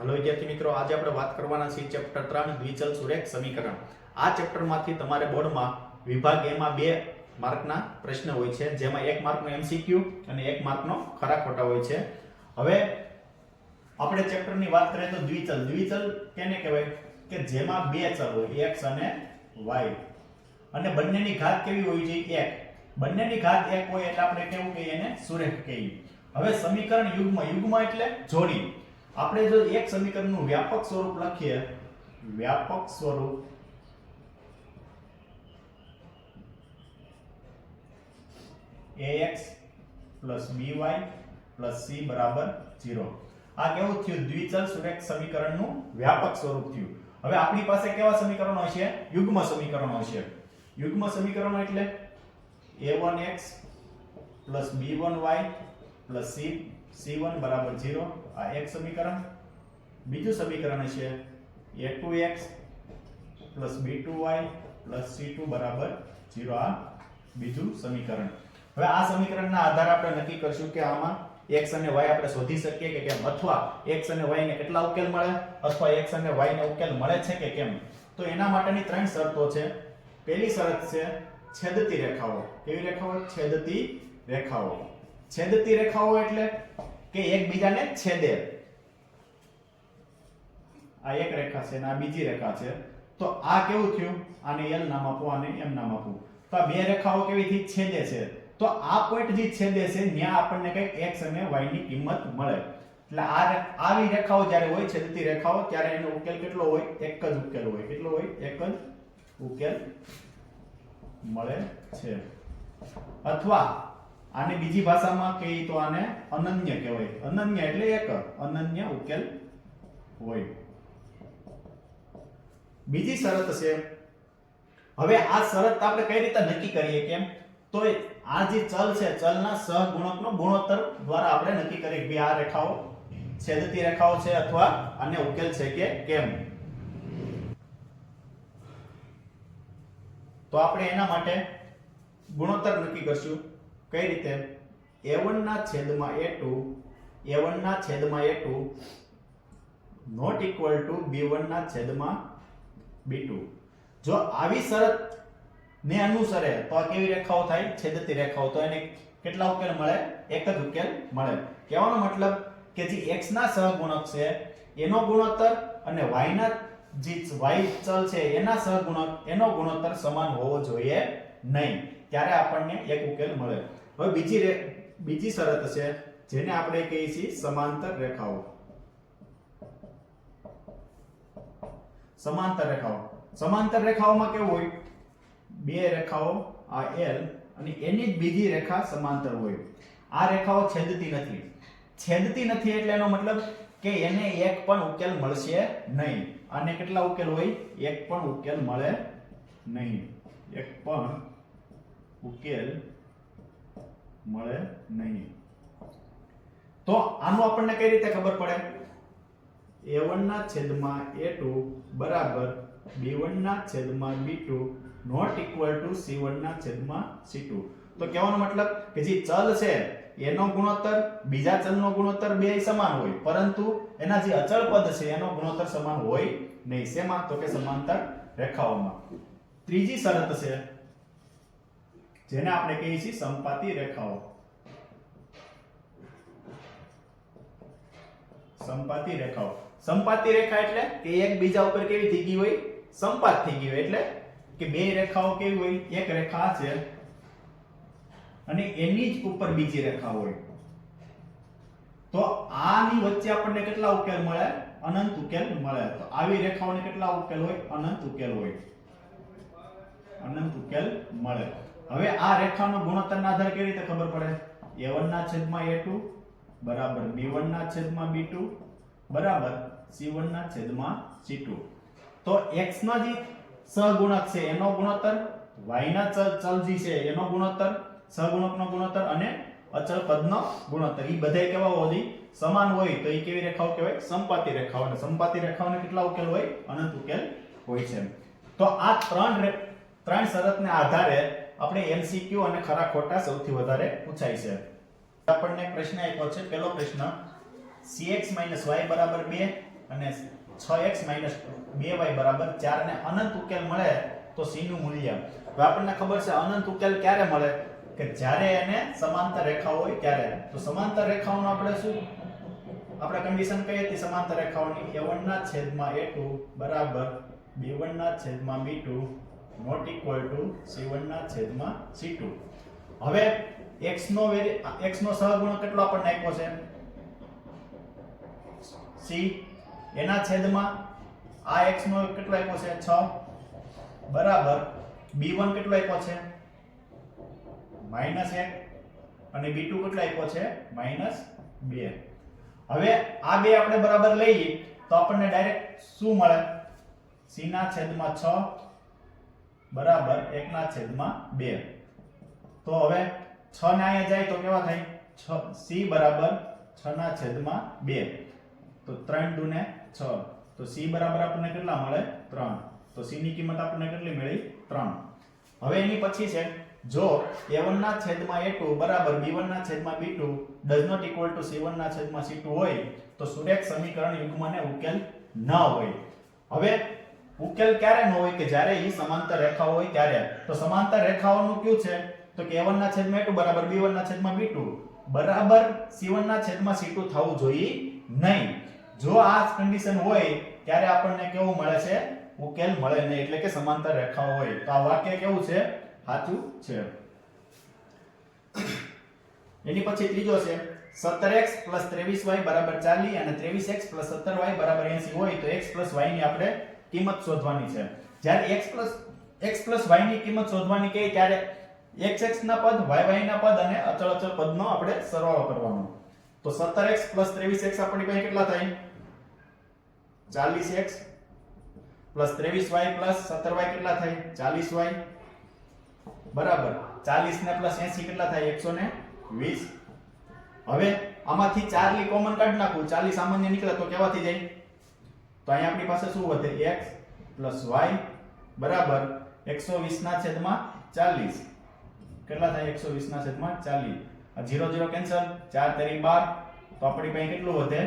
હાલો, વિદ્યાર્થી મિત્રો, આજે આપણે વાત કરવાના છીએ ચેપ્ટર ત્રણ, દ્વિચલ સુરેખ સમીકરણ. આ ચેપ્ટરમાંથી તમારે બોર્ડમાં વિભાગ એમાં બે માર્કના પ્રશ્ન હોય છે, જેમાં એક માર્કનો એમસીક્યુ અને એક માર્કનો ખરા ખોટા હોય છે. હવે આપણે ચેપ્ટરની વાત કરીએ તો દ્વિચલ. દ્વિચલ કેને કહેવાય? કે જેમાં બે ચલ હોય, x અને y. અને બંનેની ઘાત કેવી હોવી જોઈએ? એક. બંનેની ઘાત એક હોય એટલે આપણે કેવું કહીએ એને? સુરેખ કહીએ. હવે સમીકરણ યુગ્મ. યુગ્મ એટલે જોડી. આપણે જો એક સમીકરણનું વ્યાપક સ્વરૂપ લખીએ, વ્યાપક સ્વરૂપ ax by c બરાબર 0 આ કેવું થયું? દ્વિચલ સુરેખ સમીકરણનું વ્યાપક સ્વરૂપ થયું. હવે આપણી પાસે કેવા સમીકરણો છે? યુગ્મ સમીકરણો છે. યુગ્મ સમીકરણો એટલે a1x b1y c c1 બરાબર ઝીરો આ એક સમીકરણ. બીજું સમીકરણ છે a2x b2y c2 બરાબર ઝીરો આ બીજું સમીકરણ. હવે આ સમીકરણના આધારે આપણે નક્કી કરશું કે આમાં x અને y આપણે શોધી શકીએ કે કેમ? અથવા x અને y ને કેટલા ઉકેલ મળે? અથવા x અને y ને ઉકેલ મળે છે કે કેમ? તો એના માટેની ત્રણ શરતો છે. પહેલી શરત છે છેદતી રેખાઓ. કેવી રેખાઓ? છેદતી રેખાઓ. છેદતી રેખાઓ એટલે કે એકબીજાને છેદે. આ એક રેખા છે અને આ બીજી રેખા છે. તો આ કેવું થયું? આને L નામ આપો, આને M નામ આપો. તો આ બે રેખાઓ કેવી થી છેદે છે? તો આ પોઈન્ટ જે છેદે છે, ત્યાં આપણને કંઈક x અને y ની કિંમત મળે. એટલે આ આવી રેખાઓ જ્યારે હોય, છેદતી રેખાઓ, ત્યારે એનો ઉકેલ કેટલો હોય? એક જ ઉકેલ હોય. કેટલો હોય? એક જ ઉકેલ મળે છે. અથવા આને બીજી ભાષામાં કહીએ તો આને અનન્ય કહેવાય. અનન્ય એટલે એક, અનન્ય ઉકેલ હોય. બીજી શરત છે. હવે આ શરત આપણે કઈ રીતે નક્કી કરીએ કેમ? તો આ જે ચલ છે, ચલના સહગુણકનો ગુણોત્તર દ્વારા આપણે નક્કી કરીએ કે આ રેખાઓ છેદતી રેખાઓ છે અથવા આને ઉકેલ છે કે કેમ? તો આપણે એના માટે ગુણોત્તર નક્કી કરશું. કઈ રીતે? એ વનના છેદમાં એ ટુ એ વનના છેદમાં a2 not equal to B વનના છેદમાં b2 જો આવી શરત ને અનુસરે તો આ કેવી રેખાઓ થાય? છેદતી રેખાઓ. તો એને કેટલા ઉકેલ મળે? એક જ ઉકેલ મળે. કહેવાનો મતલબ કે જે x ના સહગુણક છે, એનો ગુણોત્તર અને y ના જે y ચલ છે, એના સહગુણક, એનો ગુણોત્તર સમાન હોવો જોઈએ નહીં. ત્યારે આપણને એક ઉકેલ મળે. હવે બીજી બીજી શરત છે જેને આપણે કહીએ છીએ સમાંતર રેખાઓ. સમાંતર રેખાઓ. સમાંતર રેખાઓમાં કેવું હોય? બે રેખાઓ, આ L અને એની જ બીજી રેખા સમાંતર હોય. આ રેખાઓ છેદતી નથી. છેદતી નથી એટલે એનો મતલબ કે એને એક પણ ઉકેલ મળશે નહીં. આને કેટલા ઉકેલ હોય? એક પણ ઉકેલ મળે નહીં. એક પણ ઉકેલ મળે નહીં. તો આનું આપણને કઈ રીતે ખબર પડે? a1 ના છેદમાં a2 બરાબર b1 ના છેદમાં b2 not equal two c1 ના છેદમાં c2 તો કહેવાનો મતલબ કે જે ચલ છે, એનો ગુણોત્તર, બીજા ચલનો ગુણોત્તર બે સમાન હોય. પરંતુ એના જે અચળ પદ છે, એનો ગુણોત્તર સમાન હોય નહીં. શેમાં? તો કે સમાંતર રેખાઓમાં. ત્રીજી શરત છે જેને આપણે કહીએ છીએ સંપાતી રેખાઓ. સંપાતી રેખાઓ. સંપાતી રેખા એટલે કે એક બીજા ઉપર કેવી થઈ ગઈ હોય? સંપાત થઈ ગઈ હોય એટલે કે બે રેખાઓ કેવી હોય? એક રેખા છે અને એની જ ઉપર બીજી રેખા હોય. તો આની વચ્ચે આપણને કેટલા ઉકેલ મળે? અનંત ઉકેલ મળે. તો આવી રેખાઓને કેટલા ઉકેલ હોય? અનંત ઉકેલ હોય. અનંત ઉકેલ મળે. હવે આ રેખાનો ગુણોત્તરના આધારે કેવી રીતે ખબર પડે? A1 ના છેદમાં a2 બરાબર b1 ના છેદમાં b2 બરાબર c1 ના છેદમાં c2 તો x નો જે સહગુણક છે, એનો ગુણોત્તર y ના ચલ જે છે, એનો ગુણોત્તર સહગુણકનો ગુણોત્તર અને અચળ પદનો ગુણોત્તર. ઈ બધાય કેવા હોય સમાન હોય તો ઈ કેવી રેખાઓ કહેવાય? સંપાતી રેખાઓ. અને સંપાતી રેખાઓને કેટલા ઉકેલ હોય? અનંત ઉકેલ હોય છે. તો આ ત્રણ ત્રણ શરતને આધારે આપણે એમસીક્યુ અને ખરા ખોટા સૌથી વધારે પૂછાય છે. આપણને પ્રશ્ન આપ્યો છે. પહેલો પ્રશ્ન cx y બરાબર 2 અને 6x 2y બરાબર 4 ને અનંત ઉકેલ મળે તો c નું મૂલ્ય. હવે આપણને ખબર છે અનંત ઉકેલ ક્યારે મળે? કે જ્યારે એને સમાંતર રેખા હોય ત્યારે. તો સમાંતર રેખાઓનો આપણે શું? આપણે કન્ડિશન કહીએ હતી સમાંતર રેખાઓની a1 ના છેદમાં a2 બરાબર b1 ના છેદમાં b2 not equal two c1 ના છેદમાં c2 હવે x નો x નો સહગુણક કેટલો આપણને આપ્યો છે? c. એના છેદમાં આ x નો કેટલો આપ્યો છે? 6 બરાબર. b1 કેટલો આપ્યો છે? માઇનસ 1 અને b2 કેટલો આપ્યો છે? માઇનસ 2 હવે આ બે આપણે બરાબર લઈએ તો આપણને ડાયરેક્ટ શું મળે? c ના છેદમાં 6 બરાબર એકના છેદમાં બે. તો હવે છ ને જાય તો કેવા થાય? છ. સી બરાબર છ ના છેદમાં બે. તો ત્રણ દુ ને છ. તો સી બરાબર આપણને કેટલા મળે? ત્રણ. તો સી ની કિંમત આપણને કેટલી મળી? ત્રણ. હવે એની પછી છે, જો a1 ના છેદમાં a2 બરાબર b1 ના છેદમાં b2 does not equal to c1 ના છેદમાં c2 હોય, તો સુરેખ સમીકરણ યુગ્મને ઉકેલ ન હોય. હવે ઉકેલ ક્યારે ન હોય કે જ્યારે એ સમાંતર રેખા હોય ત્યારે. તો સમાંતર રેખાઓનું કયું છે? તો કે a1 ના છેદમાં a2 બરાબર b1 ના છેદમાં b2 બરાબર c1 ના છેદમાં c2 થવું જોઈએ નહીં. જો આ કન્ડિશન હોય, ત્યારે આપણને કેવું મળે છે? ઉકેલ મળે નહીં. એટલે કે સમાંતર રેખાઓ હોય. તો આ વાક્ય કેવું છે? સાચું છે. એની પછી ત્રીજો છે 17x 23y બરાબર 40 અને 23x 17y બરાબર 80 હોય તો x y ની આપણે કિંમત શોધવાની છે. જ્યારે x x y ની કિંમત શોધવાની કહે ત્યારે x x ના પદ, y ના પદ અને અચળ અચળ પદનો આપણે સરવાળો કરવાનો. તો 17x 23x આપણી પાસે કેટલા થાય? 40x 23y 17y કેટલા થાય? 40y બરાબર. 40 ને પ્લસ 80 કેટલા થાય? 120 હવે આમાંથી 4 લી કોમન કાઢ નાખું. 40 સામાન્ય નીકળે તો કેવા થઈ જાય? તો અહીંયા આપણી પાસે શું વધે? x y બરાબર 120 ના છેદમાં 40 કેટલા થાય? 120 ના છેદમાં 40 આ 0 0 કેન્સલ. 4 તરી 12 તો આપણી પાસે કેટલું વધે?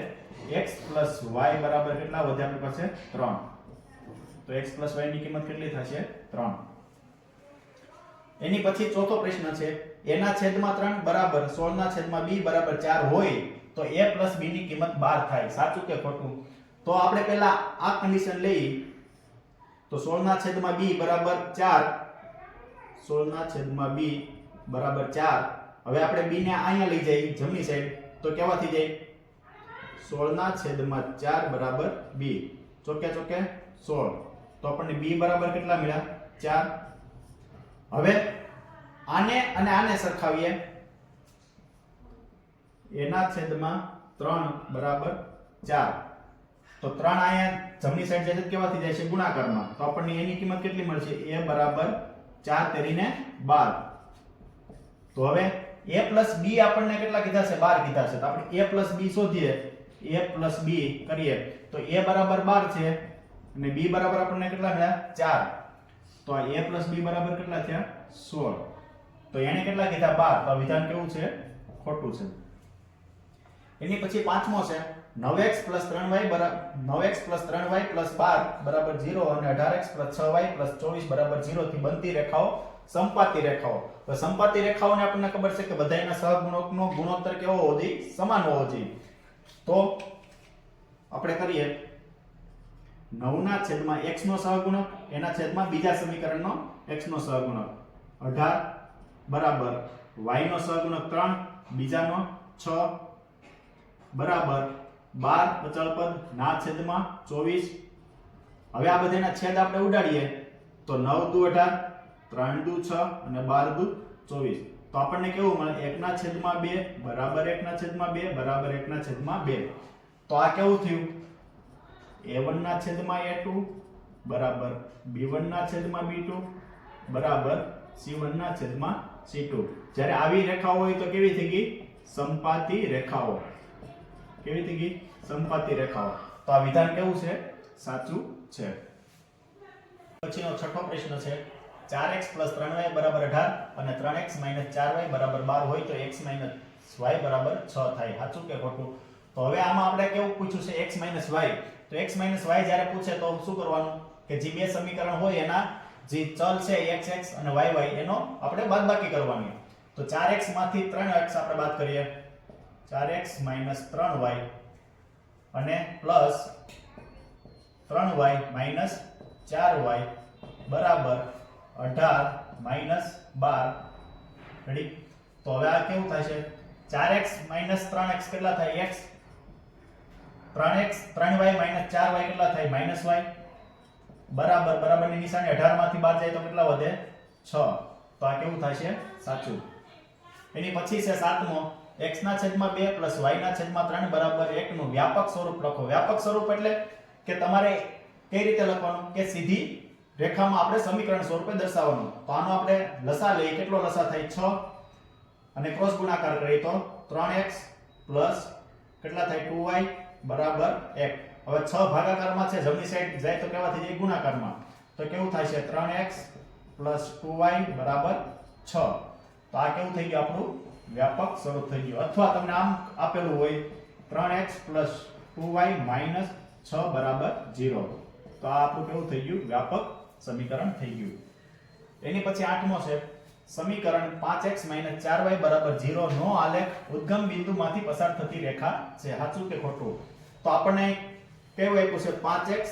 x y બરાબર કેટલા વધે આપણી પાસે? 3 તો x y ની કિંમત કેટલી થશે? 3 એની પછી ચોથો પ્રશ્ન છે, એના છેદમાં ત્રણ બરાબર સોળ ના છેદમાં બી બરાબર ચાર હોય તો એ પ્લસ બી ની કિંમત બાર થાય. સાચું કે ખોટું? તો આપણે પહેલા આ કન્ડિશન લઈ તો 16 ના છેદમાં b બરાબર 4 16 ના છેદમાં b બરાબર 4 હવે આપણે b ને અહીંયા લઈ જઈએ, જમણી સાઈડ તો કેવા થઈ જાય? 16 ના છેદમાં 4 બરાબર b ચોકે ચોકે 16 તો આપણને b બરાબર કેટલા મળ્યા? 4 હવે આને અને આને સરખાવીએ. એના છેદમાં 3 બરાબર 4 તો ત્રણ અહીંયા જમણી સાઈડ જાય છે કેવાથી જાય છે? ગુણાકારમાં. તો આપણને એની કિંમત કેટલી મળશે? એ બરાબર ચાર તેરીને બાર. તો હવે એ પ્લસ બી આપણને કેટલા કીધા છે? બાર કીધા છે. તો આપણે એ પ્લસ બી શોધીએ. એ પ્લસ બી કરીએ. તો એ બરાબર બાર છે. અને બી બરાબર આપણને કેટલા થયા? ચાર. તો આ પ્લસ બી બરાબર કેટલા થયા? સોળ. તો એને કેટલા કીધા? બાર. તો વિધાન કેવું છે? ખોટું છે. એની પછી પાંચમો છે. 9x 3y બરાબર 9x 3y 12 બરાબર 0 અને 18x 6y 24 બરાબર 0 થી બનતી રેખાઓ સંપાતી રેખાઓ. તો સંપાતી રેખાઓને આપણને ખબર છે કે બધાયના સહગુણકનો ગુણોત્તર કેવો હોવો જોઈએ? સમાન હોવો જોઈએ. તો આપણે કરીએ. 9 ના છેદમાં x નો સહગુણક, એના છેદમાં બીજા સમીકરણનો x નો સહગુણક. 18 બરાબર y નો સહગુણક 3 બીજાનો 6 બરાબર 12 અચળ પદ ના છેદમાં 24 હવે આ બધાના છેદ આપણે ઉડાડીએ. તો નવ દુ 18 3 દુ છ અને બાર દુ 24 તો આપણને કેવું મળે? એકના છેદમાં બે, બરાબર એકના છેદમાં બે, બરાબર એકના છેદમાં બે. તો આ કેવું થયું? A1 ના છેદમાં a2 બરાબર b1 ના છેદમાં b2 બરાબર c1 ના છેદમાં c2 જ્યારે આવી રેખાઓ હોય તો કેવી થઈ ગઈ? સંપાતી રેખાઓ. કેવી થઈ ગઈ? સંપાતી રેખાઓ. તો આ વિધાન કેવું છે? સાચું છે. પછીનો છઠ્ઠો પ્રશ્ન છે 4x 3y 18 અને 3x 4y 12 હોય તો x y 6 થાય. સાચું કે ખોટું? તો હવે આમાં આપણે કેવું પૂછ્યું છે x y તો એક્સ x y જ્યારે પૂછે તો શું કરવાનું? કે જે બે સમીકરણ હોય એના, જે ચલ છે એક્સ એક્સ અને વાય વાય, એનો આપણે બાદબાકી કરવાની. તો 4x માંથી 3x આપણે બાદ કરીએ. 4x 3y અને પ્લસ 3y 4y બરાબર 18 12 રેડી તો હવે આ કેવું થશે? ચાર એક્સ માઇનસ ત્રણ એક્સ કેટલા થાય? એક્સ. ત્રણ એક્સ, ત્રણ વાય માઇનસ ચાર વાય કેટલા થાય? Minus Y. બરાબર, બરાબરની નિશાની 18 માંથી બાદ જાય તો કેટલા વધે? 6 તો આ કેવું થશે? સાચું. એની પછી છે સાતમો. X ના છેદમાં 2 પ્લસ y ના છેદમાં 3 બરાબર 1 નું વ્યાપક સ્વરૂપ લખો. વ્યાપક સ્વરૂપ એટલે કે તમારે કઈ રીતે લખવાનું? કે સીધી રેખામાં આપણે સમીકરણ સ્વરૂપે દર્શાવવાનું. તો આનો આપણે લસા લઈએ. કેટલો લસા થાય? 6 અને ક્રોસ ગુણાકાર કરીએ તો 3x પ્લસ કેટલા થાય? 2y બરાબર 1 હવે 6 ભાગાકારમાં છે. જમણી સાઈડ જાય તો કેવા થઈ જાય? ગુણાકારમાં. તો કેવું થાય છે 3x 2y બરાબર 6 તો આ કેવું થઈ ગયું આપણું? વ્યાપક સ્વરૂપ થઈ ગયું. અથવા તમને આમ આપેલું હોય 3x 2y 6 બરાબર ઝીરો. તો આ આપણું કેવું થઈ ગયું? વ્યાપક સમીકરણ થઈ ગયું. એની પછી આઠમો છે, સમીકરણ 5x 4y બરાબર ઝીરો નો આલેખ ઉદ્ગમ બિંદુમાંથી પસાર થતી રેખા છે, સાચું કે ખોટું? તો આપણને કેવું આપ્યું છે? 5x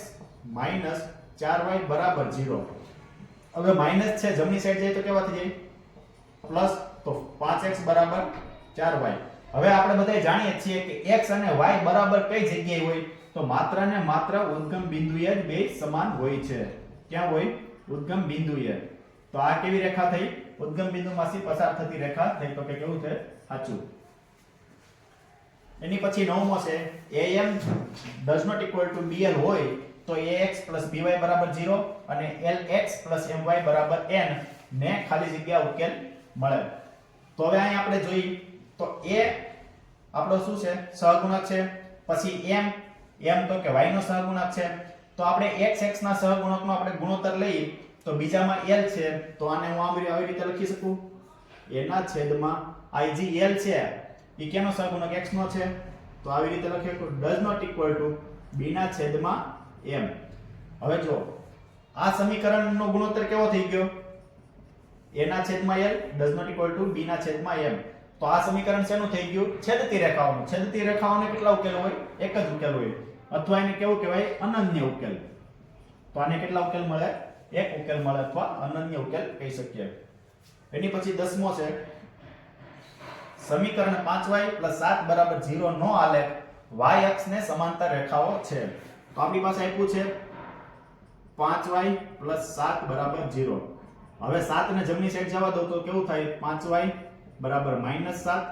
4y બરાબર ઝીરો. હવે માઇનસ છે, જમણી સાઈડ જાય તો કેવા થઈ જાય? પ્લસ તો 5x બરાબર 4y હવે આપણે બધા જાણીએ છીએ કે x અને y બરાબર કઈ જગ્યાએ હોય? તો માત્ર ને માત્ર ઉદ્ગમ બિંદુએ જ બે સમાન હોય છે. ક્યાં હોય? ઉદ્ગમ બિંદુએ. તો આ કેવી રેખા થઈ? ઉદ્ગમ બિંદુમાંથી પસાર થતી રેખા થઈ. તો કે કેવું છે? સાચું. એની પછી નવમો છે, am does not equal to bl હોય, તો ax by બરાબર 0 અને lx my n ને ખાલી જગ્યા ઉકેલ મળે. તો હવે અહીં આપણે જોઈએ. તો a આપણો શું છે? સહગુણક છે. પછી m m તો કે y નો સહગુણક છે. તો આપણે x x ના સહગુણકનો આપણે ગુણોત્તર લઈએ, તો બીજામાં l છે. તો આને હું આમ આવી રીતે લખી શકું? a ના છેદમાં ig l છે. એ કેનો સહગુણક? x નો છે. તો આવી રીતે લખી શકું. does not equal to b ના છેદમાં m. હવે જો આ સમીકરણનો ગુણોત્તર કેવો થઈ ગયો? A ના છેદમાં l does not equal to b ના છેદમાં m. તો આ સમીકરણ શેનું થઈ ગયું? છેદતી રેખાઓનું. છેદતી રેખાઓને કેટલા ઉકેલ હોય? એક જ ઉકેલ હોય. અથવા એને કેવું કહેવાય? અનન્ય ઉકેલ. તો આને કેટલા ઉકેલ મળે? એક ઉકેલ મળે અથવા અનન્ય ઉકેલ કહી શકીએ. એની પછી દસમો છે. સમીકરણ 5y 7 બરાબર 0 નો આલેખ y અક્ષને સમાંતર રેખાઓ છે. તો આપણી પાસે આપ્યું છે 5y 7 બરાબર 0 હવે સાત ને જમણી સાઈડ જવા દો તો કેવું થાય? પાંચ વાય બરાબર માઇનસ સાત.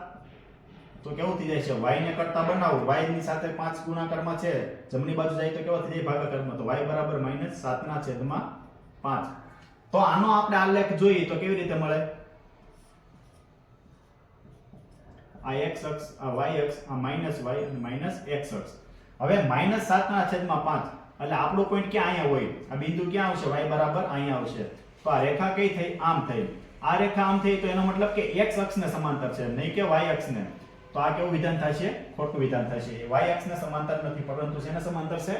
તો કેવું થઈ જાય છે? y ને કરતા બનાવો. y ની સાથે 5 ગુણાકારમાં છે. જમણી બાજુ જાય તો કેવા થઈ જાય? ભાગાકારમાં. તો y બરાબર -7 ના છેદમાં 5 તો આનો આપણે આલેખ જોઈએ તો કેવી રીતે મળે? આ x અક્ષ, આ y અક્ષ, આ માઇનસ y અને માઇનસ x અક્ષ. હવે માઇનસ 7 ના છેદમાં 5 એટલે આપણો પોઈન્ટ ક્યાં અહીંયા હોય? આ બિંદુ ક્યાં આવશે? y બરાબર અહીંયા આવશે. તો આ રેખા કઈ થઈ? આમ થઈ. આ રેખા આમ થઈ તો એનો મતલબ કે x અક્ષને સમાંતર છે, નહીં કે y અક્ષને. તો આ કેવું વિધાન થશે? ખોટું વિધાન થશે. y અક્ષને સમાંતર નથી, પરંતુ શેને સમાંતર છે?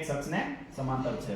x અક્ષને સમાંતર છે.